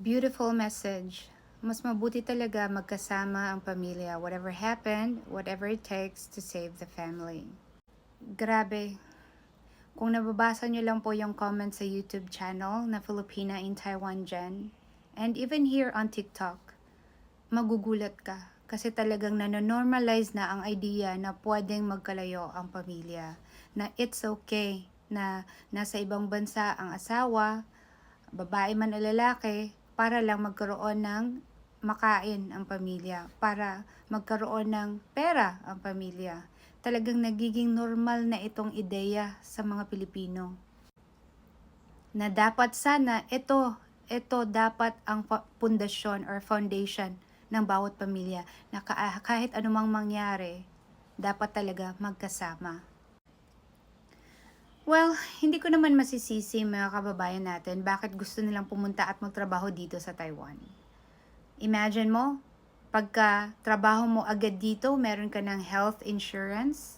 Beautiful message. Mas mabuti talaga magkasama ang pamilya. Whatever happened, whatever it takes to save the family. Grabe. Kung nababasa nyo lang po yung comment sa YouTube channel na Filipina in Taiwan Gen, and even here on TikTok, magugulat ka. Kasi talagang nanonormalize na ang idea na pwedeng magkalayo ang pamilya. Na it's okay na nasa ibang bansa ang asawa, babae man o lalaki, para lang magkaroon ng makain ang pamilya, para magkaroon ng pera ang pamilya. Talagang nagiging normal na itong ideya sa mga Pilipino. Na dapat sana ito, ito dapat ang pundasyon or foundation ng bawat pamilya na ka- kahit anumang mangyari, dapat talaga magkasama. Well, hindi ko naman masisisi mga kababayan natin bakit gusto nilang pumunta at magtrabaho dito sa Taiwan. Imagine mo, pagka trabaho mo agad dito, meron ka ng health insurance.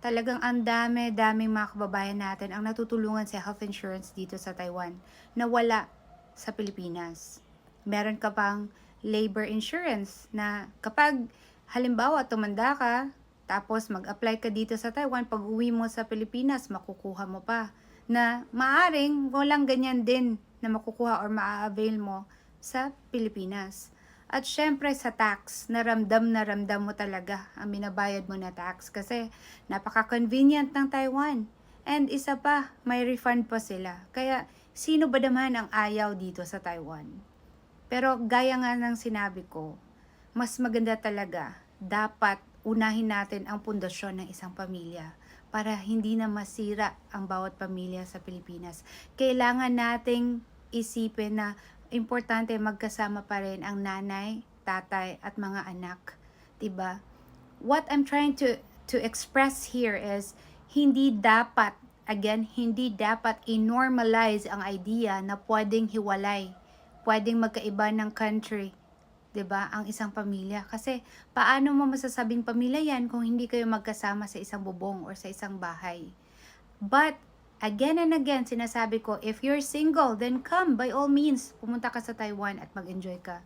Talagang ang dami, daming mga kababayan natin ang natutulungan sa health insurance dito sa Taiwan na wala sa Pilipinas. Meron ka pang labor insurance na kapag halimbawa tumanda ka, tapos mag-apply ka dito sa Taiwan, pag uwi mo sa Pilipinas, makukuha mo pa. Na maaring walang ganyan din na makukuha or maa-avail mo sa Pilipinas. At syempre sa tax, naramdam na ramdam mo talaga ang binabayad mo na tax kasi napaka-convenient ng Taiwan. And isa pa, may refund pa sila. Kaya sino ba naman ang ayaw dito sa Taiwan? Pero gaya nga ng sinabi ko, mas maganda talaga, dapat unahin natin ang pundasyon ng isang pamilya para hindi na masira ang bawat pamilya sa Pilipinas. Kailangan nating isipin na importante magkasama pa rin ang nanay, tatay at mga anak, 'di ba? What I'm trying to to express here is hindi dapat again hindi dapat i-normalize ang idea na pwedeng hiwalay, pwedeng magkaiba ng country, 'di ba? Ang isang pamilya kasi paano mo masasabing pamilya 'yan kung hindi kayo magkasama sa isang bubong or sa isang bahay? But again and again sinasabi ko, if you're single, then come by all means, pumunta ka sa Taiwan at mag-enjoy ka.